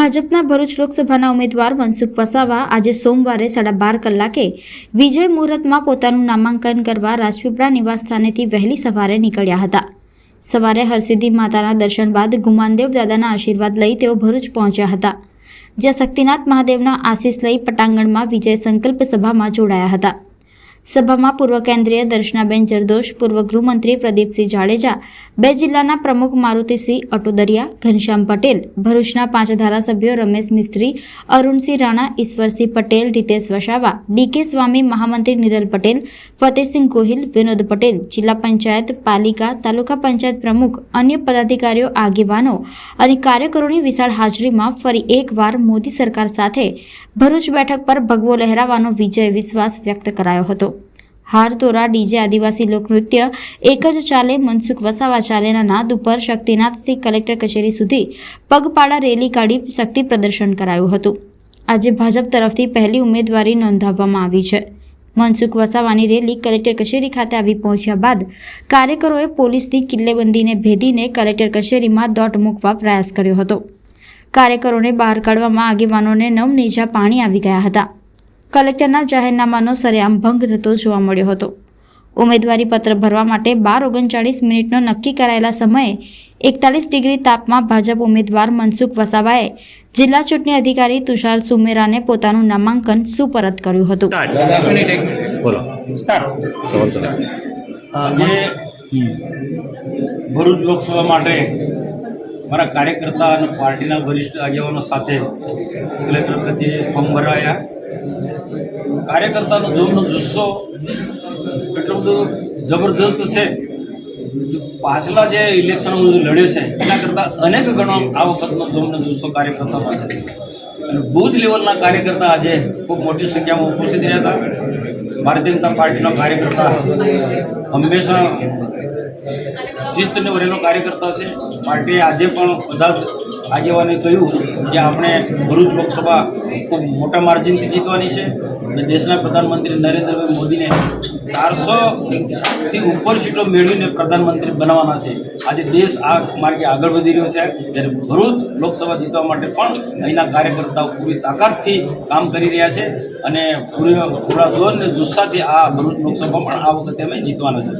ભાજપના ભરૂચ લોકસભાના ઉમેદવાર મનસુખ વસાવા આજે સોમવારે સાડા બાર કલાકે વિજય મુહૂર્તમાં પોતાનું નામાંકન કરવા રાજપીપળા નિવાસ સ્થાનેથી વહેલી સવારે નીકળ્યા હતા. સવારે હરસિદ્ધિ માતાના દર્શન બાદ ગુમાનદેવ દાદાના આશીર્વાદ લઈ તેઓ ભરૂચ પહોંચ્યા હતા. જ્યાં શક્તિનાથ મહાદેવના આશીષ લઈ પટાંગણમાં વિજય સંકલ્પ સભામાં જોડાયા હતા. સભામાં પૂર્વ કેન્દ્રીય દર્શનાબેન જરદોશ, પૂર્વ ગૃહમંત્રી પ્રદીપસિંહ જાડેજા, બે જિલ્લાના પ્રમુખ મારુતિસિંહ અટોદરિયા, ઘનશ્યામ પટેલ, ભરૂચના પાંચ ધારાસભ્યો રમેશ મિસ્ત્રી, અરુણસિંહ રાણા, ઈશ્વરસિંહ પટેલ, રીતેશ વસાવા, ડીકે સ્વામી, મહામંત્રી નિરલ પટેલ, ફતેહસિંહ ગોહિલ, વિનોદ પટેલ, જિલ્લા પંચાયત, પાલિકા, તાલુકા પંચાયત પ્રમુખ, અન્ય પદાધિકારીઓ, આગેવાનો અને કાર્યકરોની વિશાળ હાજરીમાં ફરી એકવાર મોદી સરકાર સાથે ભરૂચ બેઠક પર ભગવો લહેરાવાનો વિજય વિશ્વાસ વ્યક્ત કરાયો હતો. હાર તોરા ડીજે આદિવાસી લોકનૃત્ય, એક જ ચાલે મનસુખ વસાવા ચાલેના નાદ ઉપર શક્તિનાથથી કલેક્ટર કચેરી સુધી પગપાળા રેલી કાઢી શક્તિ પ્રદર્શન કરાયું હતું. આજે ભાજપ તરફથી પહેલી ઉમેદવારી નોંધાવવામાં આવી છે. મનસુખ વસાવાની રેલી કલેક્ટર કચેરી ખાતે આવી પહોંચ્યા બાદ કાર્યકરોએ પોલીસની કિલ્લેબંધીને ભેદીને કલેક્ટર કચેરીમાં દોટ મૂકવા પ્રયાસ કર્યો હતો. કાર્યકરોને બહાર કાઢવામાં આગેવાનોને નવનેજા પાણી આવી ગયા હતા. કલેક્ટરના જાહેરનામાનો સરેઆમ ભંગ થતો જોવા મળ્યો હતો. ઉમેદવારી પત્ર ભરવા માટે બાર ઓગણચાળીસ મિનિટનો નક્કી કરાયેલા સમયે એકતાલીસ ડિગ્રી તાપમાં ભાજપ ઉમેદવાર મનસુખ વસાવાએ જિલ્લા ચૂંટણી અધિકારી તુષાર સુમેરાને પોતાનું નામાંકન સુપરત કર્યું હતું. બોલો. ભરૂચ લોકસભા માટે મારા કાર્યકર્તા અને પાર્ટીના વરિષ્ઠ આગેવાનો સાથે કલેક્ટર કચેરીએ ફોર્મ ભરાયા. કાર્યકર્તાનો જોમનો જુસ્સો એટલો બધો જબરજસ્ત છે. પાછલા જે ઇલેક્શન લડ્યો છે, એના કરતાં અનેક ગણો આ વખતનો જોમનો જુસ્સો કાર્યકર્તામાં છે. અને બૂથ લેવલના કાર્યકર્તા આજે ખૂબ મોટી સંખ્યામાં ઉપસ્થિત રહ્યા હતા. ભારતીય જનતા પાર્ટીનો કાર્યકર્તા હંમેશા શિસ્તને વરેલો કાર્યકર્તા છે. માટે આજે પણ બધા આગેવાને કહ્યું કે આપણે ભરૂચ લોકસભા ખૂબ મોટા માર્જિનથી જીતવાની છે અને દેશના પ્રધાનમંત્રી નરેન્દ્રભાઈ મોદીને ચારસોથી ઉપર સીટો મેળવીને પ્રધાનમંત્રી બનાવવાના છે. આજે દેશ આ માર્ગે આગળ વધી રહ્યો છે. ત્યારે ભરૂચ લોકસભા જીતવા માટે પણ અહીંના કાર્યકર્તાઓ પૂરી તાકાતથી કામ કરી રહ્યા છે. અને પૂરી જોર ને જુસ્સાથી આ ભરૂચ લોકસભા પણ આ વખતે અમે જીતવાના છે.